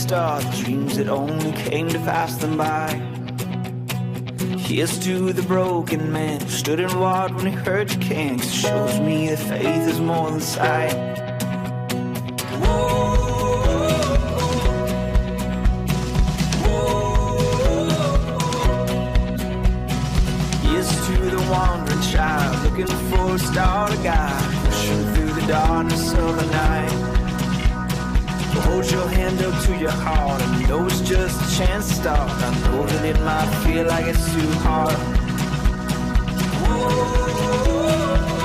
To start. Dreams that only came to pass them by. Here's to the broken man who stood and watched when he heard you can. 'cause it shows me that faith is more than sight. Here's to the wandering child looking for a star to guide, pushing through the darkness of the night. Hold your hand up to your heart and know it's just a chance start. I know that it might feel like it's too hard. Just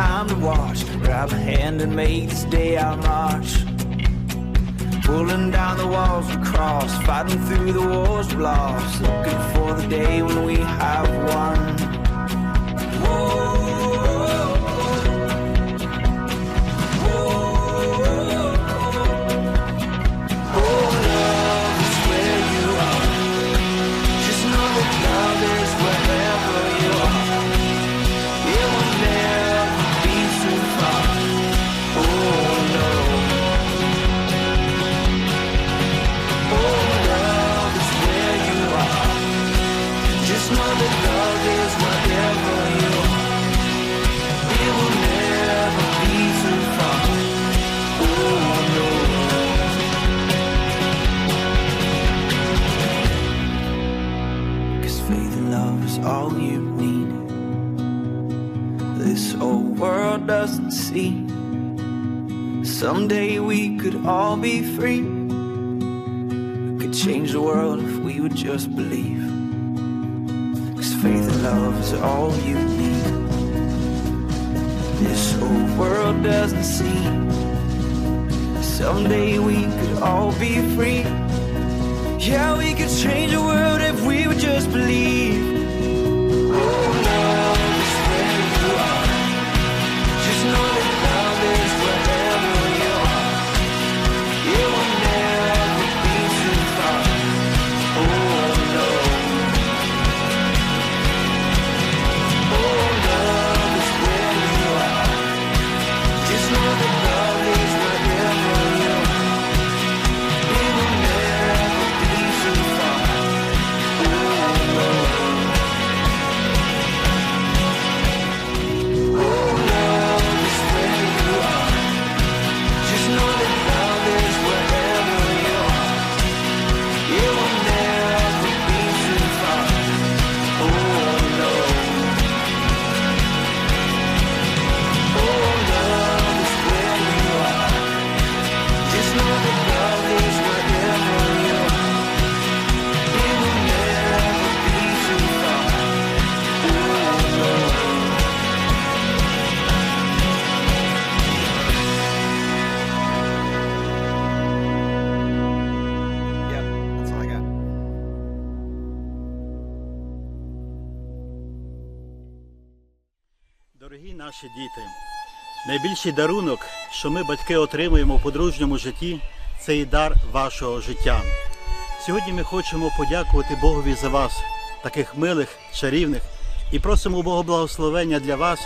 time to watch. Grab a hand and make this day our march. Pulling down the walls we cross, fighting through the wars we lost. Looking for the day when we have won. Someday we could all be free. We could change the world if we would just believe. Cause faith and love is all you need. This whole world doesn't see. Someday we could all be free. Yeah, we could change the world Дорогі наші діти, найбільший дарунок, що ми, батьки, отримуємо в подружньому житті, це і дар вашого життя. Сьогодні ми хочемо подякувати Богові за вас, таких милих, чарівних, і просимо Бога благословення для вас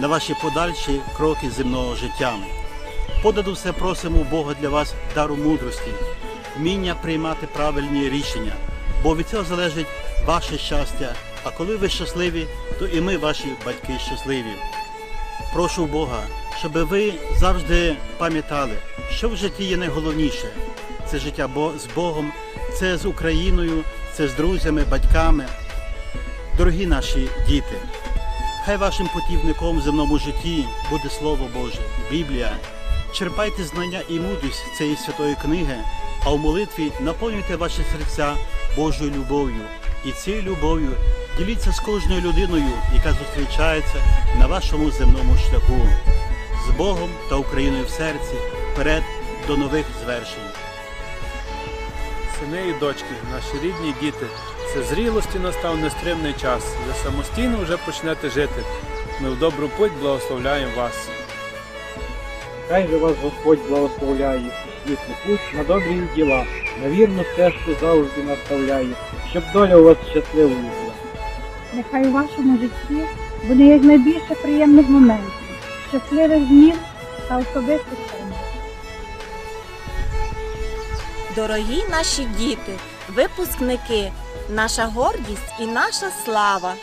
на ваші подальші кроки земного життя. Понад усе просимо Бога для вас дару мудрості, вміння приймати правильні рішення, бо від цього залежить ваше щастя. А коли ви щасливі, то і ми, ваші батьки, щасливі. Прошу Бога, щоб ви завжди пам'ятали, що в житті є найголовніше. Це життя з Богом, це з Україною, це з друзями, батьками. Дорогі наші діти, хай вашим путівником в земному житті буде Слово Боже, Біблія. Черпайте знання і мудрість цієї святої книги, а в молитві наповнюйте ваші серця Божою любов'ю. І цією любов'ю діліться з кожною людиною, яка зустрічається на вашому земному шляху. З Богом та Україною в серці, вперед до нових звершень. Сини і дочки, наші рідні діти, це зрілості настав нестримний час. Ви самостійно вже почнете жити. Ми в добру путь благословляємо вас. Хай же вас Господь благословляє, світлий путь на добрі діла, на вірну стежку завжди наставляє, щоб доля у вас щасливою була. Нехай у вашому житті буде якнайбільше приємних моментів, щасливих днів та особистих тем. Дорогі наші діти, випускники, наша гордість і наша слава.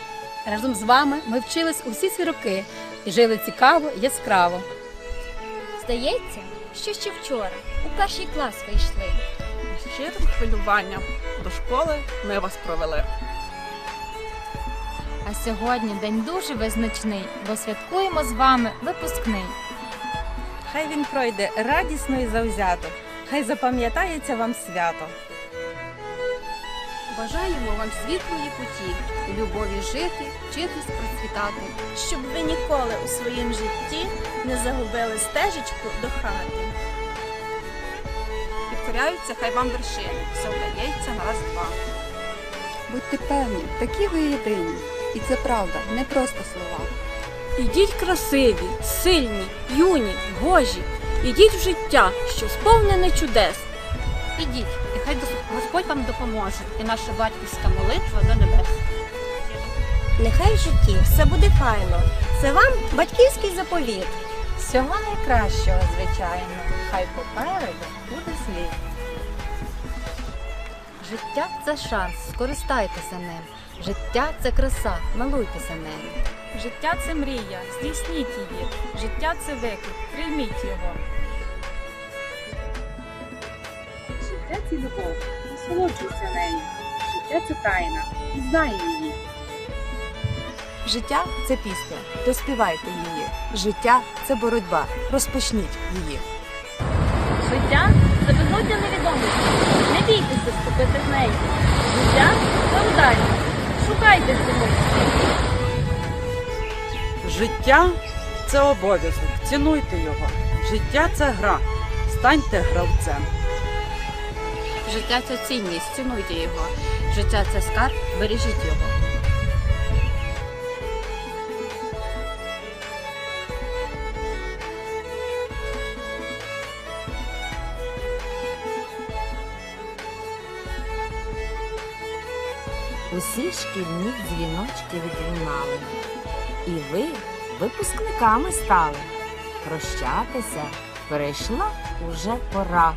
Разом з вами ми вчились усі ці роки і жили цікаво яскраво. Здається, що ще вчора у перший клас вийшли. З щирим хвилюванням до школи ми вас провели. А сьогодні день дуже визначний, бо святкуємо з вами випускний. Хай він пройде радісно і завзято. Хай запам'ятається вам свято. Бажаємо вам світлої путі, у любові жити, вчитись, процвітати. Щоб ви ніколи у своїм житті не загубили стежечку до хати. Підкоряються хай вам вершини, все вдається на раз-два. Будьте певні, такі ви єдині. І це правда, не просто слова. Ідіть красиві, сильні, юні, гожі. Ідіть в життя, що сповнене чудес. Ідіть, і хай Господь вам допоможе, і наша батьківська молитва до небес. Нехай в житті все буде файно. Це вам батьківський заповіт. Всього найкращого, звичайно, хай попереду буде слід. Життя це шанс, скористайтеся ним. Життя це краса, милуйтеся нею. Життя це мрія, здійсніть її. Життя це виклик, прийміть його. Життя це любов, насолоджуйся нею. Життя це тайна, знай її. Життя це пісня, доспівайте її. Життя це боротьба. Розпочніть її. Життя це безодня невідомості. Бійтеся вступити в неї. Життя це удальність. Шукайте цього. Життя це обов'язок. Цінуйте його. Життя це гра. Станьте гравцем. Життя це цінність, цінуйте його. Життя це скарб, бережіть його. Усі шкільні дзвіночки відлунали. І ви випускниками стали. Прощатися прийшла уже пора.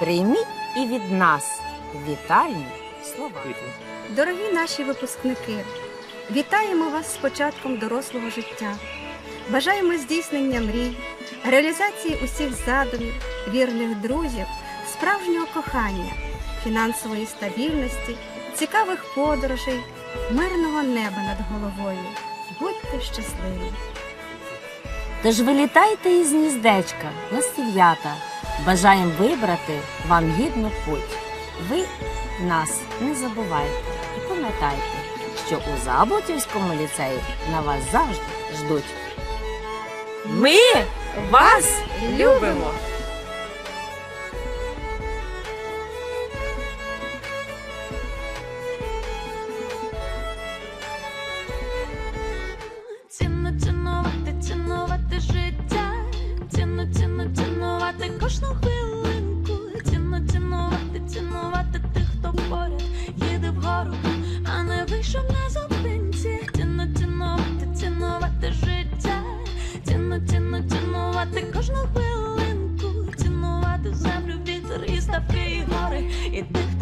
Прийміть і від нас вітальні слова. Дорогі наші випускники, вітаємо вас з початком дорослого життя. Бажаємо здійснення мрій, реалізації усіх задумів, вірних друзів, справжнього кохання, фінансової стабільності, цікавих подорожей, мирного неба над головою. Будьте щасливі! Тож вилітайте із гніздечка на свята. Бажаємо вибрати вам гідну путь. Ви нас не забувайте і пам'ятайте, що у Заботівському ліцеї на вас завжди ждуть. Ми вас любимо! ціну, ціну, цінувати кожну хвилинку, ціну, цінувати, цінувати тих, хто поряд їде вгору, а не вийшов на зупинці, ціну, цінувати, цінувати життя, ціну, ціну, цінувати кожну хвилинку, цінувати землю, вітер і ставки, і гори, і тих.